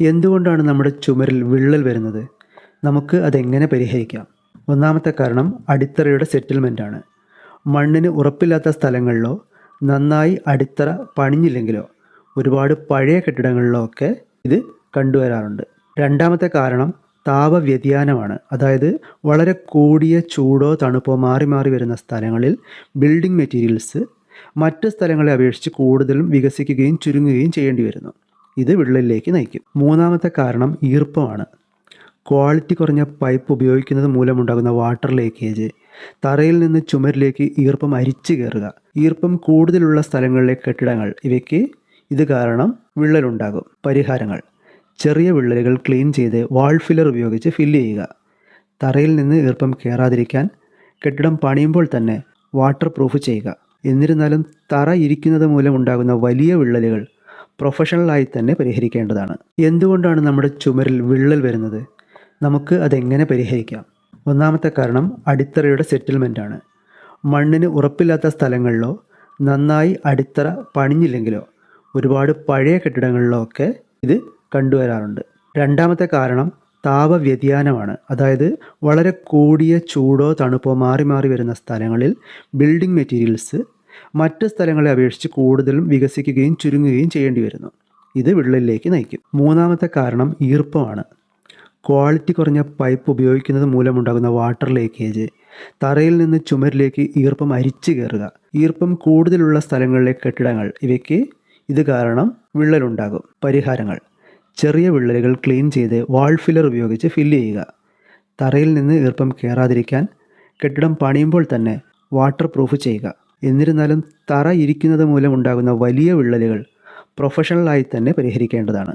എന്തുകൊണ്ടാണ് നമ്മുടെ ചുമരിൽ വിള്ളൽ വരുന്നത്? നമുക്ക് അതെങ്ങനെ പരിഹരിക്കാം? ഒന്നാമത്തെ കാരണം അടിത്തറയുടെ സെറ്റിൽമെന്റ് ആണ് മണ്ണിന് ഉറപ്പില്ലാത്ത സ്ഥലങ്ങളിലോ നന്നായി അടിത്തറ പണിഞ്ഞില്ലെങ്കിലോ ഒരുപാട് പഴയ കെട്ടിടങ്ങളിലോ ഒക്കെ ഇത് കണ്ടുവരാറുണ്ട്. രണ്ടാമത്തെ കാരണം താപവ്യതിയാനമാണ്. അതായത് വളരെ കൂടിയ ചൂടോ തണുപ്പോ മാറി മാറി വരുന്ന സ്ഥലങ്ങളിൽ ബിൽഡിംഗ് മെറ്റീരിയൽസ് മറ്റ് സ്ഥലങ്ങളെ അപേക്ഷിച്ച് കൂടുതലും വികസിക്കുകയും ചുരുങ്ങുകയും ചെയ്യേണ്ടി വരുന്നു. ഇത് വിള്ളലിലേക്ക് നയിക്കും. മൂന്നാമത്തെ കാരണം ഈർപ്പമാണ്. ക്വാളിറ്റി കുറഞ്ഞ പൈപ്പ് ഉപയോഗിക്കുന്നത് മൂലമുണ്ടാകുന്ന വാട്ടർ ലീക്കേജ്. തറയിൽ നിന്ന് ചുമരിലേക്ക് ഈർപ്പം അരിച്ചു കയറുക. ഈർപ്പം കൂടുതലുള്ള സ്ഥലങ്ങളിലെ കെട്ടിടങ്ങൾ. ഇവയ്ക്ക് ഇത് കാരണം വിള്ളലുണ്ടാകും. പരിഹാരങ്ങൾ. ചെറിയ വിള്ളലുകൾ ക്ലീൻ ചെയ്ത് വാൾ ഫില്ലർ ഉപയോഗിച്ച് ഫില്ല് ചെയ്യുക. തറയിൽ നിന്ന് ഈർപ്പം കയറാതിരിക്കാൻ കെട്ടിടം പണിയുമ്പോൾ തന്നെ വാട്ടർ പ്രൂഫ് ചെയ്യുക. എന്നിരുന്നാലും തറ ഇരിക്കുന്നത് മൂലം ഉണ്ടാകുന്ന വലിയ വിള്ളലുകൾ പ്രൊഫഷണലായി തന്നെ പരിഹരിക്കേണ്ടതാണ്. എന്തുകൊണ്ടാണ് നമ്മുടെ ചുമരിൽ വിള്ളൽ വരുന്നത്? നമുക്ക് അതെങ്ങനെ പരിഹരിക്കാം? ഒന്നാമത്തെ കാരണം അടിത്തറയുടെ സെറ്റിൽമെന്റ് ആണ്. മണ്ണിന് ഉറപ്പില്ലാത്ത സ്ഥലങ്ങളിലോ നന്നായി അടിത്തറ പണിഞ്ഞില്ലെങ്കിലോ ഒരുപാട് പഴയ കെട്ടിടങ്ങളിലോ ഒക്കെ ഇത് കണ്ടുവരാറുണ്ട്. രണ്ടാമത്തെ കാരണം താപവ്യതിയാനമാണ് അതായത് വളരെ കൂടിയ ചൂടോ തണുപ്പോ മാറി മാറി വരുന്ന സ്ഥലങ്ങളിൽ ബിൽഡിംഗ് മെറ്റീരിയൽസ് മറ്റ് സ്ഥലങ്ങളെ അപേക്ഷിച്ച് കൂടുതലും വികസിക്കുകയും ചുരുങ്ങുകയും ചെയ്യേണ്ടി വരുന്നു. ഇത് വിള്ളലിലേക്ക് നയിക്കും. മൂന്നാമത്തെ കാരണം ഈർപ്പമാണ്. ക്വാളിറ്റി കുറഞ്ഞ പൈപ്പ് ഉപയോഗിക്കുന്നത് മൂലമുണ്ടാകുന്ന വാട്ടർ ലീക്കേജ്. തറയിൽ നിന്ന് ചുമരിലേക്ക് ഈർപ്പം അരിച്ചു കയറുക. ഈർപ്പം കൂടുതലുള്ള സ്ഥലങ്ങളിലെ കെട്ടിടങ്ങൾ. ഇവയ്ക്ക് ഇത് കാരണം വിള്ളലുണ്ടാകും. പരിഹാരങ്ങൾ. ചെറിയ വിള്ളലുകൾ ക്ലീൻ ചെയ്ത് വാൾ ഫില്ലർ ഉപയോഗിച്ച് ഫില്ല് ചെയ്യുക. തറയിൽ നിന്ന് ഈർപ്പം കയറാതിരിക്കാൻ കെട്ടിടം പണിയുമ്പോൾ തന്നെ വാട്ടർ പ്രൂഫ് ചെയ്യുക. എന്നിരുന്നാലും തറ ഇരിക്കുന്നത് മൂലം ഉണ്ടാകുന്ന വലിയ വിള്ളലുകൾ പ്രൊഫഷണലായി തന്നെ പരിഹരിക്കേണ്ടതാണ്.